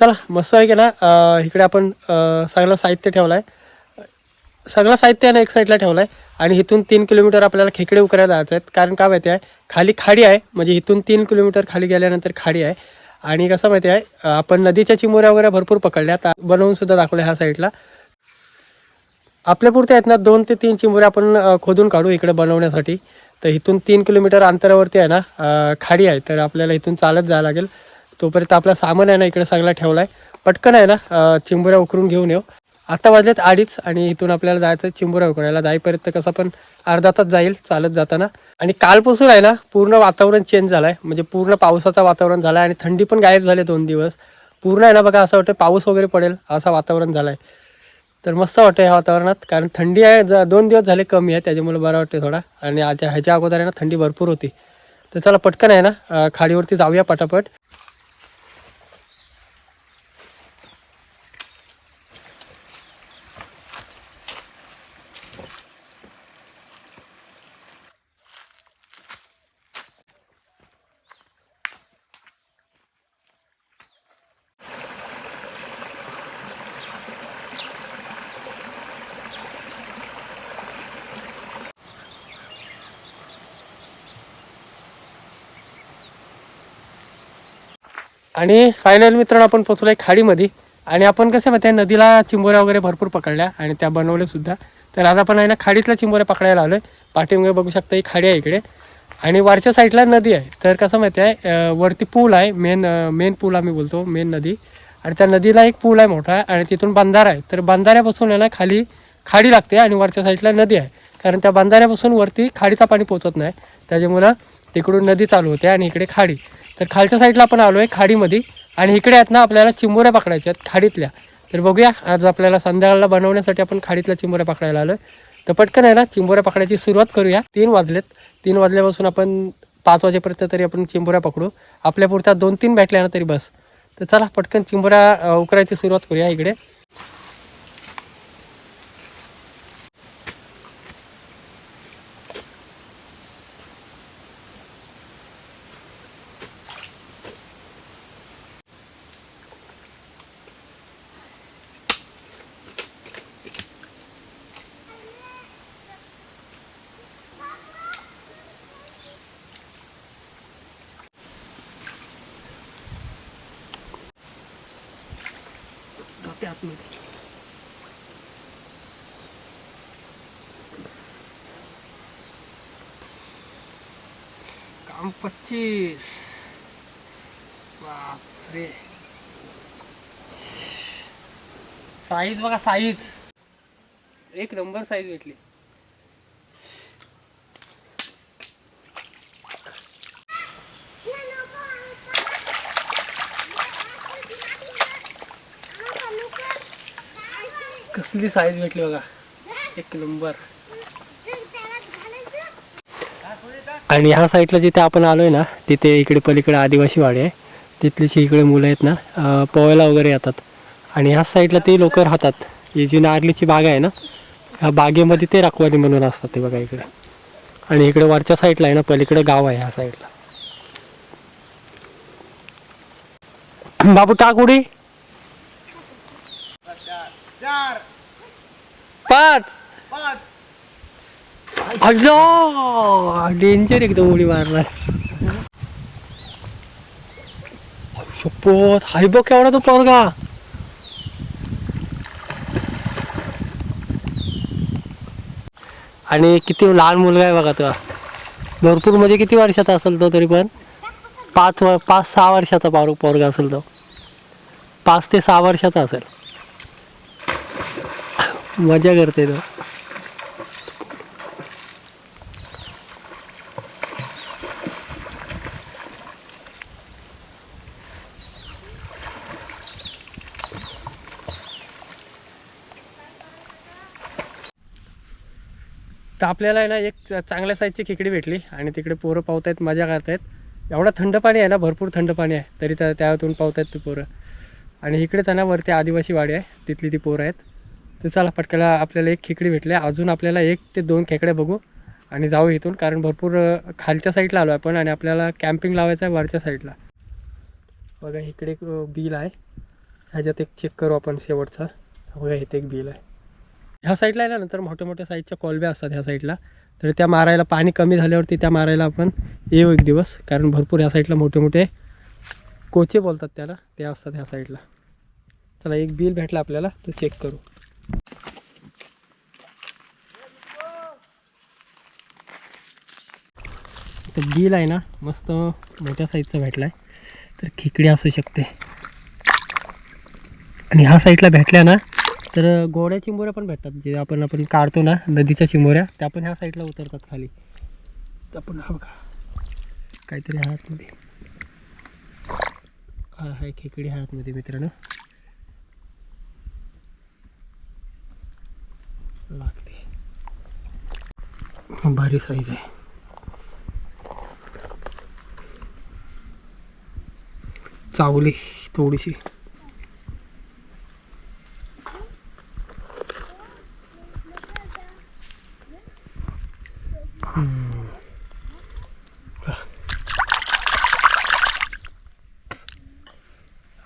चला मस्त आहे की ना? इकडे आपण सगळं साहित्य ठेवलं आहे सगळं साहित्य आहे ना एक साईडला ठेवलं आहे आणि इथून तीन किलोमीटर आपल्याला खेकडे उकरायला जायचं आहेत. कारण काय माहिती आहे? खाली खाडी आहे. म्हणजे इथून तीन किलोमीटर खाली गेल्यानंतर खाडी आहे. आणि कसं माहिती आहे? आपण नदीच्या चिमोऱ्या वगैरे भरपूर पकडल्या. बनवून सुद्धा दाखवल्या ह्या साईडला. आपल्यापुरते आहेत ना दोन ते तीन चिमुरे आपण खोदून काढू इकडे बनवण्यासाठी. तर इथून तीन किलोमीटर अंतरावरती आहे ना खाडी आहे. तर आपल्याला इथून चालत जावं लागेल. तोपर्यंत आपला सामान आहे ना इकडे सगळा ठेवला आहे पटकन आहे ना चिंबुऱ्या उकरून घेऊन येऊ. आता वाजलेत अडीच आणि इथून आपल्याला जायचं चिंबुऱ्या उकरायला. जाईपर्यंत कसं पण अर्धा तास जाईल चालत जाताना. आणि कालपासून आहे ना पूर्ण वातावरण चेंज झालं आहे म्हणजे पूर्ण पावसाचं वातावरण झालं आहे आणि थंडी पण गायब झाली दोन दिवस. पूर्ण आहे ना बघा असं वाटतं पाऊस वगैरे पडेल असं वातावरण झालं आहे तर मस्त वाटतं ह्या वातावरणात. कारण थंडी आहे ज- दोन दिवस झाले कमी आहे त्याच्यामुळे बरं वाटते थोडा. आणि आता ह्याच्या अगोदर आहे ना थंडी भरपूर होती. तर चला पटकन आहे ना खाडीवरती जाऊया पटापट. आणि फायनल मित्रांनो आपण पोचलोय खाडीमध्ये. आणि आपण कसं माहिती आहे नदीला चिंबोऱ्या वगैरे भरपूर पकडल्या आणि त्या बनवल्या सुद्धा. तर आज आपण आहे ना खाडीतल्या चिंबोऱ्या पकडायला आलोय. पाठीमागे बघू शकता ही खाडी आहे इकडे. आणि वरच्या साईडला नदी आहे. तर कसं माहिती आहे वरती पूल आहे. मेन मेन पूल आम्ही बोलतो मेन नदी. आणि त्या नदीला एक पूल आहे मोठा आणि तिथून बंधारा आहे. तर बंधाऱ्यापासून आहे ना खाली खाडी लागते आणि वरच्या साईडला नदी आहे. कारण त्या बंधाऱ्यापासून वरती खाडीचा पाणी पोचत नाही. त्याच्यामुळं तिकडून नदी चालू होते आणि इकडे खाडी. तर खालच्या साईडला आपण आलो आहे खाडीमध्ये. आणि इकडे आहेत ना आपल्याला चिंबोऱ्या पकडायच्या आहेत खाडीतल्या. तर बघूया आज आपल्याला संध्याकाळला बनवण्यासाठी आपण खाडीतल्या चिंबोऱ्या पकडायला आलो तर पटकन आहे ना चिंबोऱ्या पकडायची सुरुवात करूया. तीन वाजलेत. तीन वाजल्यापासून आपण पाच वाजेपर्यंत तरी आपण चिंबोऱ्या पकडू. आपल्या पुरत्या दोन तीन भेटल्या ना तरी बस. तर चला पटकन चिंबोऱ्या उकरायची सुरुवात करूया इकडे. काम पच्चीस. बापरे. साईज बघा साईज. एक नंबर साईज भेटली. कसली साईज भेटली बघा. एक नंबर आणि ह्या साईडला जिथे आपण आलोय ना तिथे इकडे पलीकडे आदिवासी वाडी आहे. तिथलीची इकडे मुलं आहेत ना पोवायला पोहायला वगैरे येतात. आणि ह्या साईडला ते लोक राहतात. ही जी नारलीची बाग आहे ना ह्या बागेमध्ये ते रखवाली म्हणून असतात ते बघा इकडे. आणि इकडे वरच्या साईडला आहे ना पलीकडे गाव आहे ह्या साईडला बाबू टाक उडी. पाच अजा डेंजर एकदम उडी मारणार शपथ हाय बघ केवढा तो पोरगा आणि किती लहान मुलगा आहे बघा तो भरपूर म्हणजे किती वर्षाचा असेल तो तरी पण पाच व पाच सहा वर्षाचा पोर पोरगा असेल तो पाच ते सहा वर्षाचा असेल मजा करते तो. तर आपल्याला आहे ना एक चांगल्या साईजची खेकडी भेटली आणि तिकडे पोरं पावतायत मजा करतायत. एवढं थंड पाणी आहे ना भरपूर थंड पाणी आहे. तरी त्या त्यातून पावतायत ती पोरं. आणि इकडेच आहे ना वरती आदिवासी वाडी आहे. तिथली ती पोरं आहेत. तर चला पटकला आपल्याला एक खेकडी भेटली. अजून आपल्याला एक ते दोन खेकड्या बघू आणि जाऊ इथून कारण भरपूर खालच्या साईडला आलो आपण आणि आपल्याला कॅम्पिंग लावायचं आहे वरच्या साईडला बघा इकडे एक बिल आहे. ह्याच्यात एक चेक करू आपण शेवटचा. बघा इथे एक बिल आहे. ह्या साईडला आहे ना नंतर मोठ्या मोठ्या साईजच्या कॉलब्या असतात ह्या साईडला तर त्या मारायला पाणी कमी झाल्यावरती त्या मारायला आपण येऊ एक दिवस कारण भरपूर ह्या साईडला मोठे मोठे कोचे बोलतात त्याला. ते असतात ह्या साईडला चला एक बिल भेटला आपल्याला तो चेक करू. तर बिल आहे ना मस्त मोठ्या साईजचा भेटला आहे तर खेकडी असू शकते. आणि ह्या साईडला भेटल्या ना तर गोड्या चिंबोऱ्या पण भेटतात. जे आपण आपण काढतो ना नदीच्या चिंबोऱ्या त्या पण ह्या साईडला उतरतात खाली. तर आपण हा बघा. काहीतरी हातमध्ये. हा हाय खेकडी हातमध्ये मित्रांनो. लागते. भारी साईज आहे. चावली थोडीशी.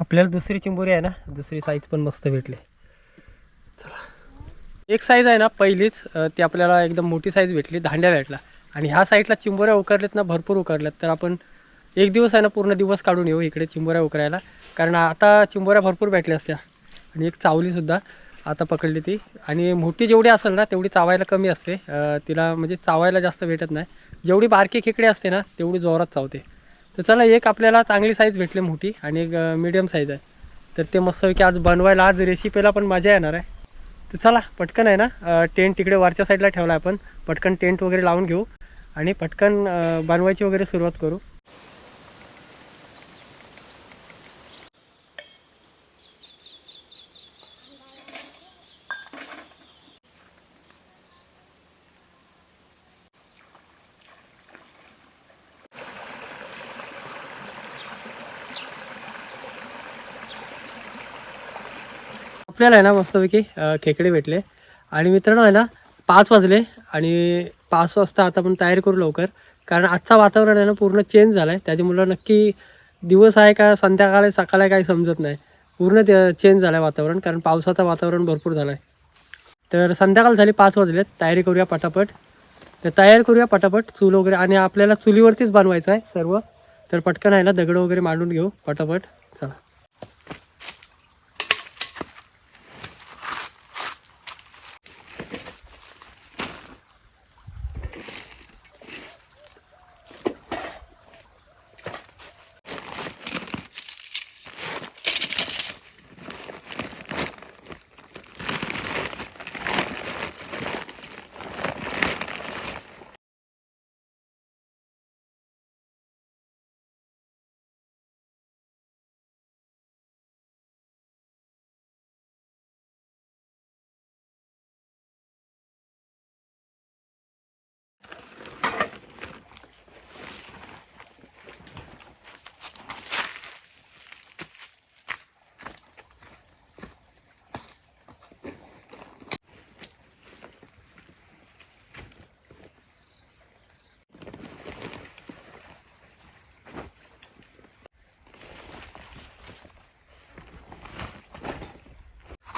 आपल्याला दुसरी चिंबोरी आहे ना दुसरी साईज पण मस्त भेटली. चला. एक साईज आहे ना पहिलीच ती आपल्याला एकदम मोठी साईज भेटली दांड्या भेटला आणि ह्या साईडला चिंबोऱ्या उकारल्यात ना भरपूर उकारल्यात. तर आपण एक दिवस आहे ना पूर्ण दिवस काढून येऊ इकडे चिंबोऱ्या उकरायला. कारण आता चिंबोऱ्या भरपूर भेटल्या असत्या. आणि एक चावलीसुद्धा आता पकडली ती. आणि मोठी जेवढी असेल ना तेवढी चावायला कमी असते. तिला म्हणजे चावायला जास्त भेटत नाही. जेवढी बारकी खेकडे असते ना तेवढी जोरात चावते. तर चला एक आपल्याला चांगली साईज भेटली मोठी आणि एक मीडियम साईज आहे. तर ते मस्तपैकी आज बनवायला आज रेसिपीला पण मजा येणार आहे. तर चला पटकन आहे ना टेंट तिकडे वरच्या साईडला ठेवला आहे आपण. पटकन टेंट वगैरे लावून घेऊ. आणि पटकन बनवायची वगैरे सुरुवात करू. आपल्याला आहे ना मस्तपैकी खेकडे भेटले. आणि मित्रांनो आहे ना पाच वाजले आणि पाच वाजता आता आपण तयारी करू लवकर. कारण आजचा वातावरण आहे ना पूर्ण चेंज झालं आहे त्याच्यामुळं नक्की दिवस आहे का संध्याकाळ आहे सकाळ आहे काही समजत नाही. पूर्ण चेंज झालं आहे वातावरण कारण पावसाचं वातावरण भरपूर झालं आहे तर संध्याकाळ झाली पाच वाजलेत तयारी करूया पटापट. तर तयार करूया पटापट चूल वगैरे. आणि आपल्याला चुलीवरतीच बनवायचं आहे सर्व. तर पटकन आहे ना दगड वगैरे मांडून घेऊ पटापट चला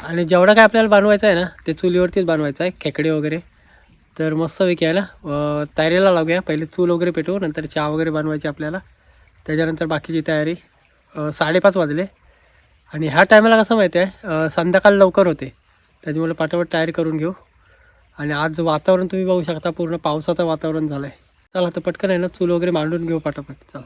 आणि जेवढं काय आपल्याला बनवायचं आहे ना ते चुलीवरतीच बनवायचं आहे खेकडे वगैरे. तर मस्त आहे ना तयारीला लागूया. पहिले चूल वगैरे पेटवू नंतर चहा वगैरे बनवायची आपल्याला. त्याच्यानंतर बाकीची तयारी. साडेपाच वाजले. आणि ह्या टायमाला कसं माहिती आहे संध्याकाळ लवकर होते. त्याच्यामुळे पाठोपाठ तयारी करून घेऊ. आणि आज वातावरण तुम्ही बघू शकता पूर्ण पावसाचं वातावरण झालं आहे चला तर पटकन आहे ना चूल वगैरे मांडून घेऊ पाठोपाठ चला.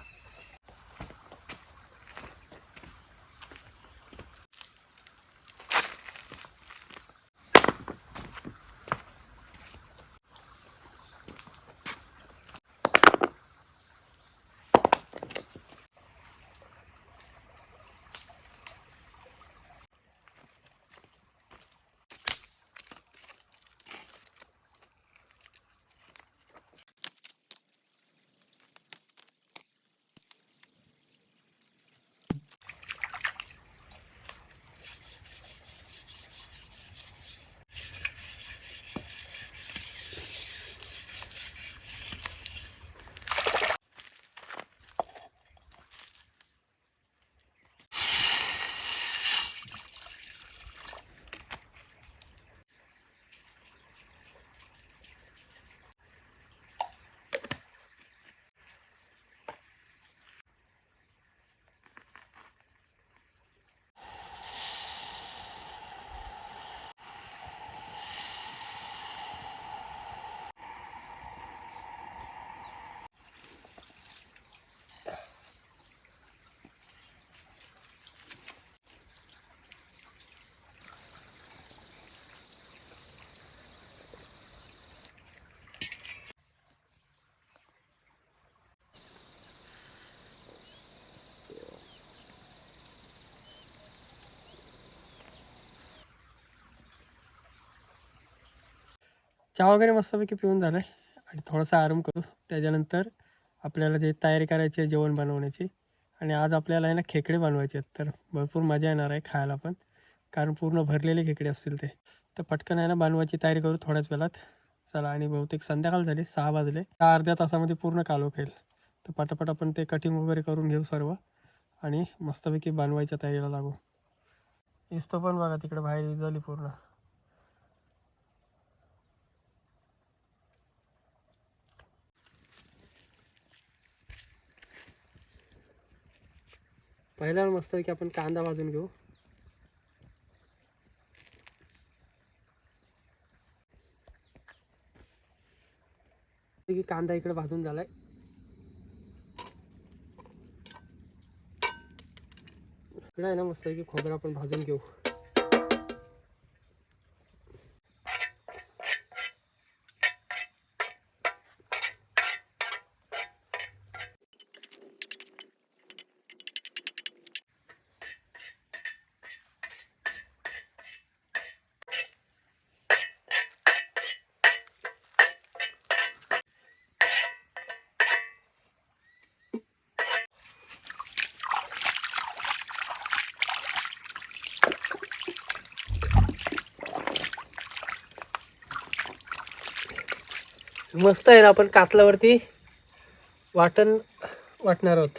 चहा वगैरे मस्तपैकी पिऊन झालं आहे आणि थोडासा आराम करू. त्याच्यानंतर आपल्याला जे तयारी करायची आहे जेवण बनवण्याची. आणि आज आपल्याला आहे ना खेकडे बनवायचे आहेत. तर भरपूर मजा येणार आहे खायला पण. कारण पूर्ण भरलेले खेकडे असतील ते. तर पटकन आहे ना बनवायची तयारी करू थोड्याच वेळात. चला आणि बहुतेक संध्याकाळ झाली. सहा वाजले. त्या अर्ध्या तासामध्ये पूर्ण कालो खेळ तर पटापट आपण ते कटिंग वगैरे करून घेऊ सर्व. आणि मस्तपैकी बनवायच्या तयारीला लागू. इस्तो पण बघा तिकडे बाहेर झाली पूर्ण. पहिला की आपण कांदा भाजून घेऊ. की कांदा इकडे भाजून झालाय. इकडे आहे ना मस्त की खोबरा आपण भाजून घेऊ. मस्त आहे ना आपण कातलावरती वाटण वाटणार आहोत.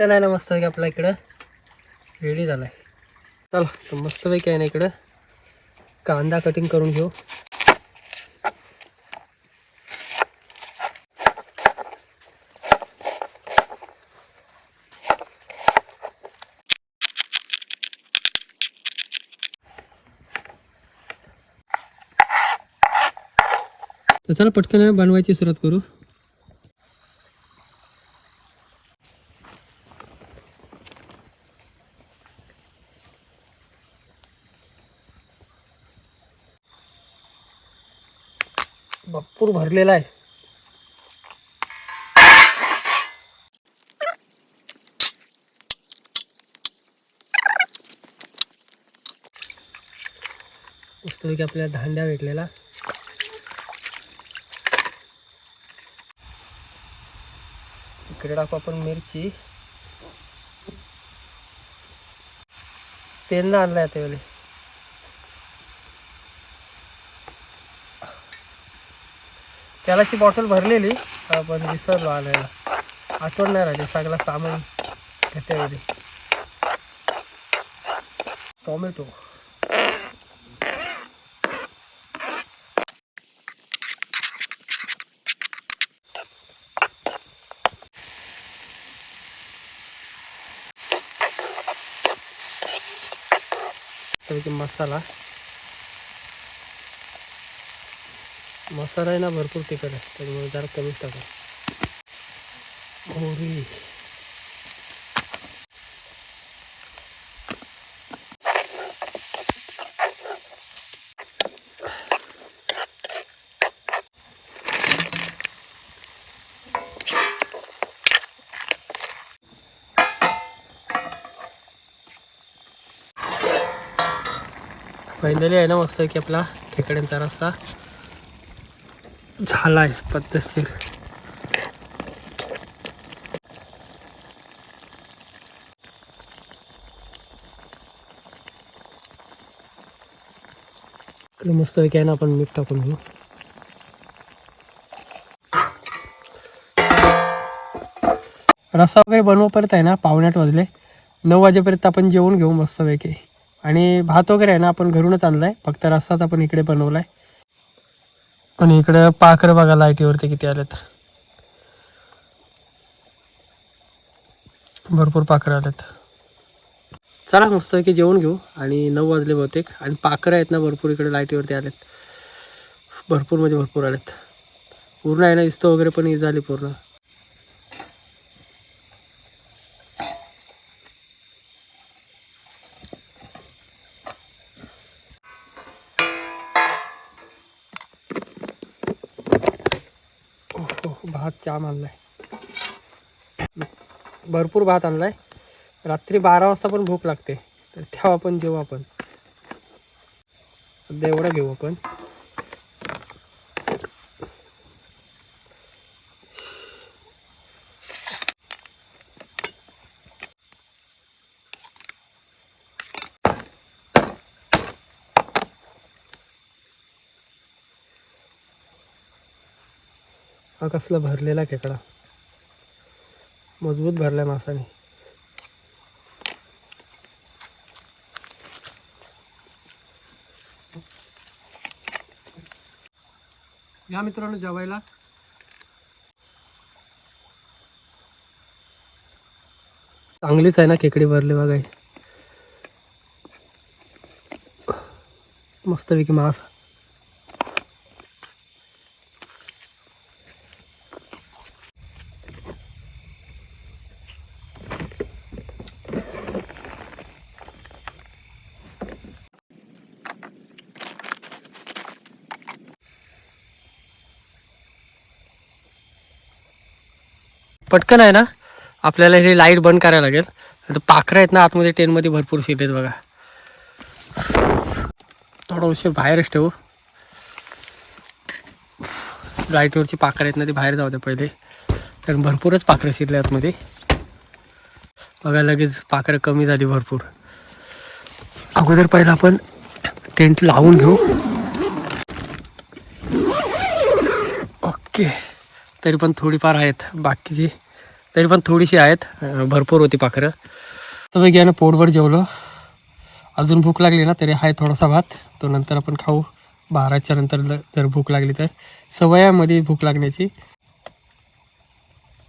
नाही आहे ना मस्तपैकी आपला इकडं रेडी झाला आहे चला तर मस्तपैकी आहे ना इकडं कांदा कटिंग करून घेऊ. तर चला पटकन बनवायची सुरुवात करू. भरपूर भरलेला आहे. की आपल्याला धांड्या भेटलेला. इकडे टाकू आपण मिरची. तेल ना आणलाय आता त्यालाची बॉटल भरलेली. पण विसरलो आणायला आठवण नाही राहिली सगळं सामान घेतल्यामध्ये टोमॅटो मसाला. मसाला आहे ना भरपूर तिखट आहे त्याच्यामुळे जरा कमीच टाका. मोहरी. फायनली आहे ना मस्त की आपला खेकड्यांचा रस्ता झाला आहे पद्धतशीर. तर मस्त आहे ना आपण मीठ टाकून घेऊ. रस्सा वगैरे बनवू परत आहे ना पावण्यात वाजले. नऊ वाजेपर्यंत आपण जेवून घेऊ मस्तपैकी आणि भात वगैरे आहे ना आपण घरूनच आणलाय. फक्त रस्साच आपण इकडे बनवलाय. आणि इकडे पाखरं बघा लाईटीवरती किती आलेत. भरपूर पाखरं आलेत. चला मस्त की जेवण घेऊ. आणि नऊ वाजले बहुतेक. आणि पाखरं आहेत ना भरपूर इकडे लाईटीवरती आलेत. भरपूर म्हणजे भरपूर आलेत. पूर्ण आहे ना इस्तो वगैरे पण ही झाली पूर्ण. जाम आणलाय भरपूर भात आणलाय. रात्री बारा वाजता पण भूक लागते. तर तेव्हा आपण जेवू आपण. सध्या घेऊ आपण. हा कसला भरलेला खेकडा. मजबूत भरलाय मासाने. या मित्रांनो जेवायला. चांगलीच आहे ना खेकडी भरली बघा. मस्तपैकी मास. पटकन आहे ना आपल्याला हे लाइट बंद करायला लागेल. तर पाखरं आहेत ना आतमध्ये टेनमध्ये भरपूर सीट आहेत बघा. थोडा उशीर बाहेरच ठेवू लाईटवरची हो. पाखरं आहेत ना ती बाहेर जाऊ दे पहिले. कारण भरपूरच पाखरं शिरले आतमध्ये. बघा लगेच पाखरं कमी झाली भरपूर. अगोदर पहिला आपण टेंट लावून घेऊ. ओके तरी पण थोडीफार आहेत बाकीची. तरी पण थोडीशी आहेत. भरपूर होती पाखरं. तर घ्या ना पोटभर जेवलो. अजून भूक लागली ना तरी आहे थोडासा भात. तो नंतर आपण खाऊ. बाराच्या नंतर जर भूक लागली तर. सवयामध्ये भूक लागण्याची.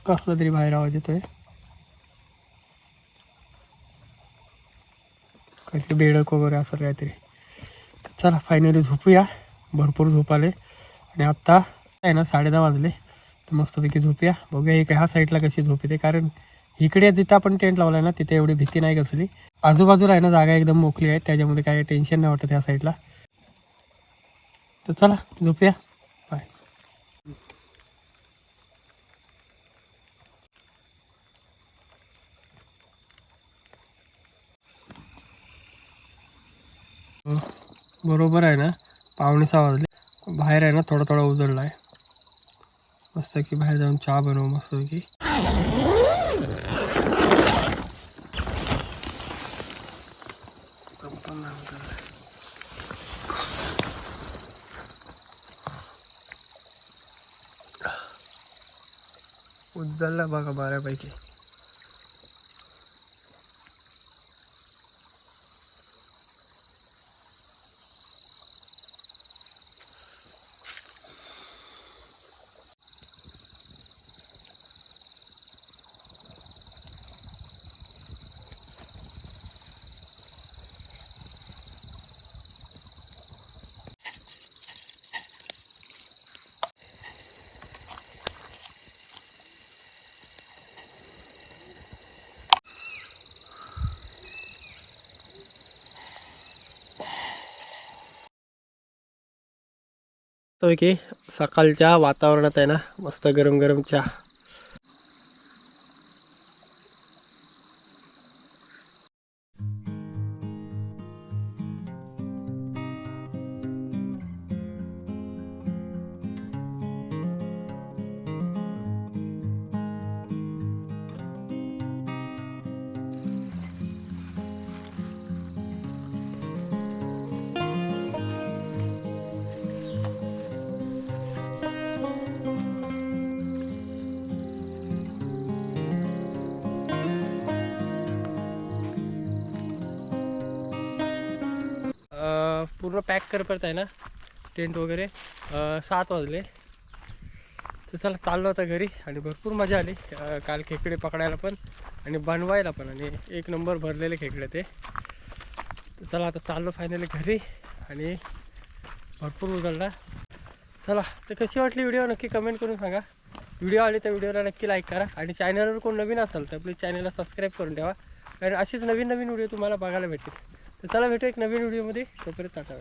कसला तरी बाहेर आवाज येतोय. काहीतरी बेडक वगैरे असं काहीतरी. चला फायनली झोपूया. भरपूर झोप आले. आणि आत्ता आहे ना साडे दहा वाजले. मस्तपैकी झोपूया बघूया एक ह्या साईडला कशी झोप येते. कारण इकडे जिथं आपण टेंट लावलाय ना तिथे एवढी भीती नाही कसली. आजूबाजूला आहे ना जागा एकदम मोकळी आहे. त्याच्यामध्ये काही टेन्शन नाही वाटत ह्या साईडला तर चला झोपूया बाय बरोबर आहे ना पावणे सहा वाजले. बाहेर आहे ना थोडा थोडा उजळला आहे मस्त की बाहेर जाऊन चहा बनवू मस्त की। उजळला बघा बऱ्यापैकी तो की सकाळच्या वातावरणात आहे ना मस्त गरम गरम चहा. पूर्ण पॅक करत आहे ना टेंट वगैरे. सात वाजले. तर चला चाललो होता घरी आणि भरपूर मजा आली. काल खेकडे पकडायला पण आणि बनवायला पण आणि एक नंबर भरलेले खेकडे ते. तर चला आता चाललो फायनली घरी आणि भरपूर उघडला. चला तर कशी वाटली व्हिडिओ नक्की कमेंट करून सांगा. व्हिडिओ आली तर व्हिडिओला नक्की लाईक करा आणि चॅनलवर कोण नवीन असाल तर प्लीज चॅनलला सबस्क्राईब करून ठेवा. कारण अशीच नवीन नवीन व्हिडिओ तुम्हाला बघायला भेटतील. तर चला भेटू एक नवीन व्हिडिओमध्ये. तोपर्यंत टाटा